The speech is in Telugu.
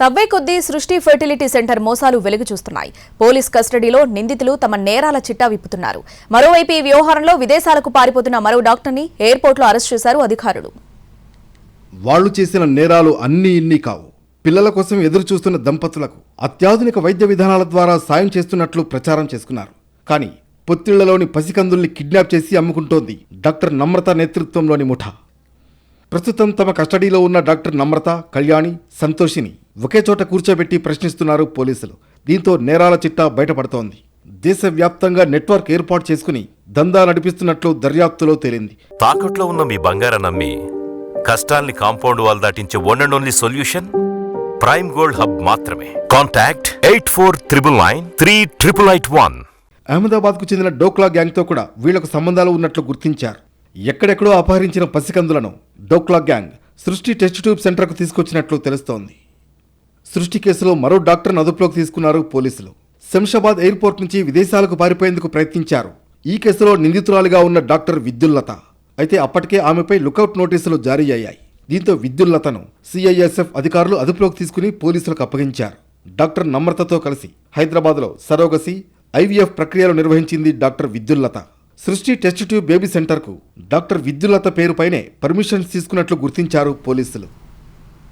తవ్వే కొద్దీ సృష్టి ఫెర్టిలిటీ సెంటర్ మోసాలు వెలుగు చూస్తున్నాయి. పోలీస్ కస్టడీలో నిందితులు తమ నేరాల చిట్టా విప్పుతున్నారు. మరోవైపు ఈ వ్యవహారంలో విదేశాలకు పారిపోతున్న మరో డాక్టర్ని ఎయిర్పోర్ట్లో అరెస్ట్ చేశారు అధికారులు. వాళ్ళు చేసిన నేరాలు అన్నీ ఇన్ని కావు. పిల్లల కోసం ఎదురు చూస్తున్న దంపతులకు అత్యాధునిక వైద్య విధానాల ద్వారా సాయం చేస్తున్నట్లు ప్రచారం చేసుకున్నారు. కానీ పొత్తిళ్ళలోని పసికందుల్ని కిడ్నాప్ చేసి అమ్ముకుంటోంది డాక్టర్ నమ్రత నేతృత్వంలోని ముఠా. ప్రస్తుతం తమ కస్టడీలో ఉన్న డాక్టర్ నమ్రత కళ్యాణి సంతోషిని ఒకే చోట కూర్చోబెట్టి ప్రశ్నిస్తున్నారు పోలీసులు. దీంతో నేరాల చిట్టా బయటపడుతోంది. దేశవ్యాప్తంగా నెట్వర్క్ ఏర్పాటు చేసుకుని దందా నడిపిస్తున్నట్లు దర్యాప్తులో తేలింది. తాకట్లో ఉన్న మీ బంగారం నమ్మి కష్టాల్ని compound wall దాటించే one and only solution prime gold hub మాత్రమే. Contact eight four triple nine three triple eight one అహ్మదాబాద్కు చెందిన డోక్లా గ్యాంగ్తో కూడా వీళ్ళకు సంబంధాలు ఉన్నట్లు గుర్తించారు. ఎక్కడెక్కడో అపహరించిన పసికందులను Dokla gang Srishti test tube సెంటర్కు తీసుకొచ్చినట్లు తెలుస్తోంది. సృష్టి కేసులో మరో డాక్టర్ను అదుపులోకి తీసుకున్నారు పోలీసులు. శంషాబాద్ ఎయిర్పోర్ట్ నుంచి విదేశాలకు పారిపోయేందుకు ప్రయత్నించారు. ఈ కేసులో నిందితురాలిగా ఉన్న డాక్టర్ విద్యుల్లత. అయితే అప్పటికే ఆమెపై లుకౌట్ నోటీసులు జారీ అయ్యాయి. దీంతో విద్యుల్లతను సిఐఎస్ఎఫ్ అధికారులు అదుపులోకి తీసుకుని పోలీసులకు అప్పగించారు. డాక్టర్ నమ్రతతో కలిసి హైదరాబాద్లో సరోగసి ఐవీఎఫ్ ప్రక్రియలు నిర్వహించింది doctor Vidyullata. Srishti test tube baby సెంటర్కు డాక్టర్ విద్యులత పేరుపైనే పర్మిషన్స్ తీసుకున్నట్లు గుర్తించారు పోలీసులు.